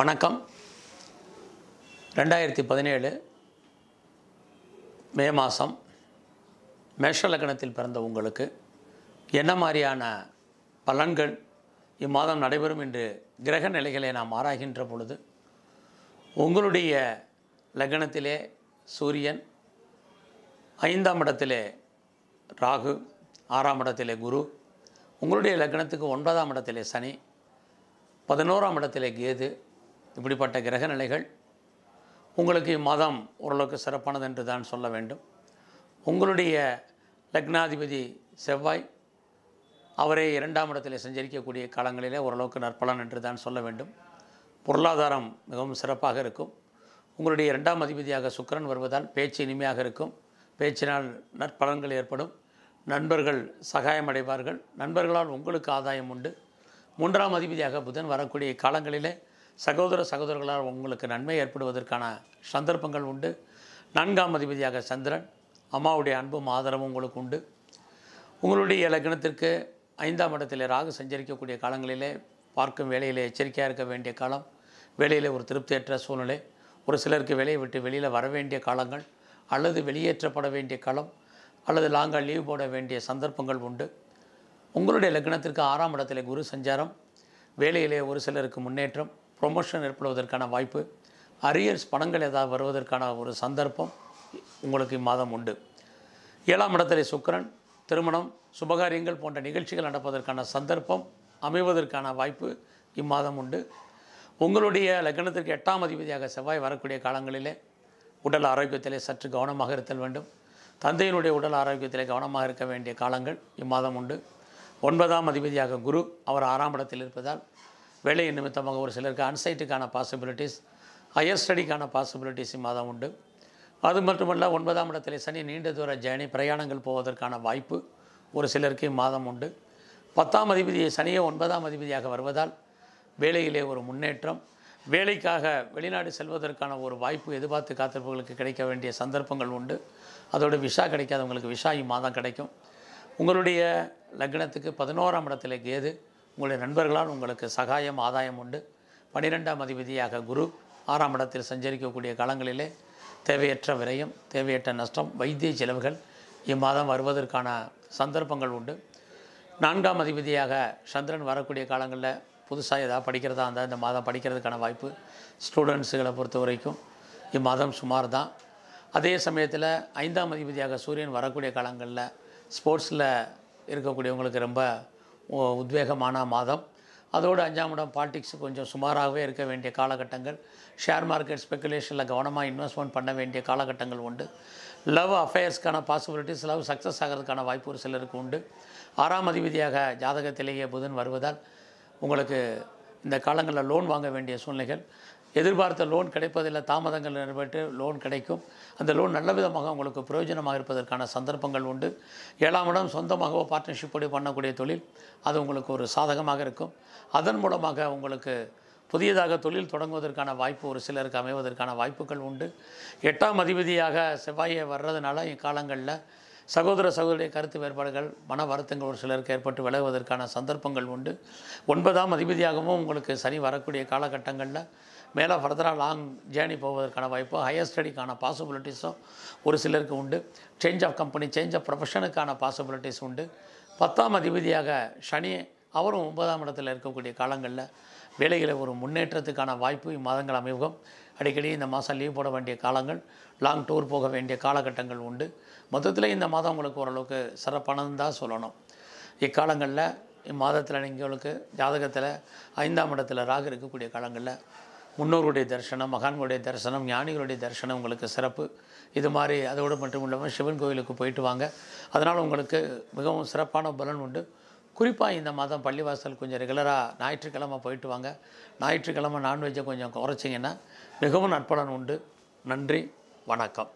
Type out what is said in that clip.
வணக்கம். ரெண்டாயிரத்தி பதினேழு மே மாதம் மேஷ லக்னத்தில் பிறந்த உங்களுக்கு என்ன மாதிரியான பலன்கள் இம்மாதம் நடைபெறும் என்று கிரக நிலைகளை நாம் ஆராய்கின்ற பொழுது உங்களுடைய லக்னத்திலே சூரியன் ஐந்தாம் இடத்திலே ராகு ஆறாம் இடத்திலே குரு உங்களுடைய லக்னத்துக்கு ஒன்பதாம் இடத்திலே சனி பதினோராம் இடத்திலே கேது இப்படிப்பட்ட கிரக நிலைகள் உங்களுக்கு இம்மாதம் ஓரளவுக்கு சிறப்பானது என்று தான் சொல்ல வேண்டும். உங்களுடைய லக்னாதிபதி செவ்வாய் அவரே இரண்டாம் இடத்தில் சஞ்சரிக்கக்கூடிய காலங்களிலே ஓரளவுக்கு நற்பலன் என்று தான் சொல்ல வேண்டும். பொருளாதாரம் மிகவும் சிறப்பாக இருக்கும். உங்களுடைய இரண்டாம் அதிபதியாக சுக்கிரன் வருவதால் பேச்சு இனிமையாக இருக்கும். பேச்சினால் நற்பலன்கள் ஏற்படும். நண்பர்கள் சகாயம் அடைவார்கள். நண்பர்களால் உங்களுக்கு ஆதாயம் உண்டு. மூன்றாம் அதிபதியாக புதன் வரக்கூடிய காலங்களிலே சகோதர சகோதரர்களால் உங்களுக்கு நன்மை ஏற்படுவதற்கான சந்தர்ப்பங்கள் உண்டு. நான்காம் அதிபதியாக சந்திரன் அம்மாவுடைய அன்பும் ஆதரவும் உங்களுக்கு உண்டு. உங்களுடைய லக்னத்திற்கு ஐந்தாம் இடத்திலே ராகு சஞ்சரிக்கக்கூடிய காலங்களிலே பார்க்கும் வேலையிலே எச்சரிக்கையாக இருக்க வேண்டிய காலம் வேலையில் ஒரு திருப்தியற்ற சூழ்நிலை ஒரு சிலருக்கு வேலையை விட்டு வெளியில் வர வேண்டிய காலங்கள் அல்லது வெளியேற்றப்பட வேண்டிய காலம் அல்லது லாங்காக லீவ் போட வேண்டிய சந்தர்ப்பங்கள் உண்டு. உங்களுடைய லக்னத்திற்கு ஆறாம் இடத்திலே குரு சஞ்சாரம் வேலையிலே ஒரு சிலருக்கு முன்னேற்றம் ப்ரொமோஷன் ஏற்படுவதற்கான வாய்ப்பு அரியர்ஸ் பணங்கள் ஏதாவது வருவதற்கான ஒரு சந்தர்ப்பம் உங்களுக்கு இம்மாதம் உண்டு. ஏழாம் இடத்திலே சுக்கிரன் திருமணம் சுபகாரியங்கள் போன்ற நிகழ்ச்சிகள் நடப்பதற்கான சந்தர்ப்பம் அமைவதற்கான வாய்ப்பு இம்மாதம் உண்டு. உங்களுடைய லக்னத்திற்கு எட்டாம் அதிபதியாக செவ்வாய் வரக்கூடிய காலங்களிலே உடல் ஆரோக்கியத்திலே சற்று கவனமாக இருத்தல் வேண்டும். தந்தையினுடைய உடல் ஆரோக்கியத்திலே கவனமாக இருக்க வேண்டிய காலங்கள் இம்மாதம் உண்டு. ஒன்பதாம் அதிபதியாக குரு அவர் ஆறாம் இடத்தில் இருப்பதால் வேலை நிமித்தமாக ஒரு சிலருக்கு அன்சைட்டுக்கான பாசிபிலிட்டிஸ் ஹையர் ஸ்டடிக்கான பாசிபிலிட்டிஸும் இம்மாதம் உண்டு. அது மட்டுமல்ல ஒன்பதாம் இடத்திலே சனி நீண்ட தூர ஜேர்னி பிரயாணங்கள் போவதற்கான வாய்ப்பு ஒரு சிலருக்கு இம்மாதம் உண்டு. பத்தாம் அதிபதி சனியே ஒன்பதாம் அதிபதியாக வருவதால் வேலையிலே ஒரு முன்னேற்றம். வேலைக்காக வெளிநாடு செல்வதற்கான ஒரு வாய்ப்பு எதிர்பார்த்து காத்திருப்பவர்களுக்கு கிடைக்க வேண்டிய சந்தர்ப்பங்கள் உண்டு. அதோடு விஷா கிடைக்காதவங்களுக்கு விஷா இம்மாதம் கிடைக்கும். உங்களுடைய லக்னத்துக்கு பதினோராம் இடத்துல கேது உங்களுடைய நண்பர்களால் உங்களுக்கு சகாயம் ஆதாயம் உண்டு. பன்னிரெண்டாம் அதிபதியாக குரு ஆறாம் இடத்தில் சஞ்சரிக்கக்கூடிய காலங்களிலே தேவையற்ற விரயம் தேவையற்ற நஷ்டம் வைத்திய செலவுகள் இம்மாதம் வருவதற்கான சந்தர்ப்பங்கள் உண்டு. நான்காம் அதிபதியாக சந்திரன் வரக்கூடிய காலங்களில் புதுசாக ஏதாவது படிக்கிறதா இருந்தால் இந்த மாதம் படிக்கிறதுக்கான வாய்ப்பு ஸ்டூடெண்ட்ஸுகளை பொறுத்த வரைக்கும் இம்மாதம் சுமார் தான் அதே சமயத்தில் ஐந்தாம் அதிபதியாக சூரியன் வரக்கூடிய காலங்களில் ஸ்போர்ட்ஸில் இருக்கக்கூடியவங்களுக்கு ரொம்ப உத்வேகமான மாதம். அதோடு அஞ்சாம் இடம் பாலிடிக்ஸ் கொஞ்சம் சுமாராகவே இருக்க வேண்டிய காலகட்டங்கள். ஷேர் மார்க்கெட் ஸ்பெக்குலேஷனில் கவனமாக இன்வெஸ்ட்மெண்ட் பண்ண வேண்டிய காலகட்டங்கள் உண்டு. லவ் அஃபேர்ஸ்க்கான பாசிபிலிட்டிஸ் லவ் சக்ஸஸ் ஆகிறதுக்கான வாய்ப்பு ஒரு சிலருக்கு உண்டு. ஆறாம் அதிபதியாக ஜாதகத்திலேயே புதன் வருவதால் உங்களுக்கு இந்த காலங்களில் லோன் வாங்க வேண்டிய சூழ்நிலைகள். எதிர்பார்த்த லோன் கிடைப்பதில் தாமதங்கள் நிறைவேற்று லோன் கிடைக்கும். அந்த லோன் நல்ல விதமாக உங்களுக்கு பிரயோஜனமாக இருப்பதற்கான சந்தர்ப்பங்கள் உண்டு. ஏழாம் இடம் சொந்தமாகவோ பார்ட்னர்ஷிப்போடு பண்ணக்கூடிய தொழில் அது உங்களுக்கு ஒரு சாதகமாக இருக்கும். அதன் மூலமாக உங்களுக்கு புதியதாக தொழில் தொடங்குவதற்கான வாய்ப்பு ஒரு சிலருக்கு அமைவதற்கான வாய்ப்புகள் உண்டு. எட்டாம் அதிபதியாக செவ்வாயை வர்றதுனால இக்காலங்களில் சகோதர சகோதரிய கருத்து வேறுபாடுகள் மன வருத்தங்கள் ஒரு சிலருக்கு ஏற்பட்டு விலகுவதற்கான சந்தர்ப்பங்கள் உண்டு. ஒன்பதாம் அதிபதியாகவும் உங்களுக்கு சனி வரக்கூடிய காலகட்டங்களில் மேலே ஃபர்தராக லாங் ஜேர்னி போவதற்கான வாய்ப்பு ஹையர் ஸ்டடிக்கான பாசிபிலிட்டிஸும் ஒரு சிலருக்கு உண்டு. Change of company change of ப்ரொஃபஷனுக்கான possibilities உண்டு. பத்தாம் அதிபதியாக சனி அவரும் ஒன்பதாம் இடத்தில் இருக்கக்கூடிய காலங்களில் வேலைகளை ஒரு முன்னேற்றத்துக்கான வாய்ப்பு இம்மாதங்கள் அமைவுகம். அடிக்கடி இந்த மாதம் லீவ் போட வேண்டிய காலங்கள் லாங் டூர் போக வேண்டிய காலகட்டங்கள் உண்டு. மொத்தத்தில் இந்த மாதம் உங்களுக்கு ஓரளவுக்கு சிறப்பானதுன்னு தான் சொல்லணும். இக்காலங்களில் இம்மாதத்தில் நீங்களுக்கு ஜாதகத்தில் ஐந்தாம் இடத்துல ராகு இருக்கக்கூடிய காலங்களில் முன்னோருடைய தரிசனம் மகான்களுடைய தரிசனம் ஞானிகளுடைய தரிசனம் உங்களுக்கு சிறப்பு. இது மாதிரி அதோடு மட்டும் இல்லாமல் சிவன் கோயிலுக்கு போயிட்டு வாங்க. அதனால் உங்களுக்கு மிகவும் சிறப்பான பலன் உண்டு. குறிப்பாக இந்த மாதம் பள்ளிவாசல் கொஞ்சம் ரெகுலராக ஞாயிற்றுக்கிழமை போயிட்டு வாங்க. ஞாயிற்றுக்கிழமை நான்வெஜ்ஜை கொஞ்சம் குறைச்சிங்கன்னா மிகவும் நற்பலன் உண்டு. நன்றி வணக்கம்.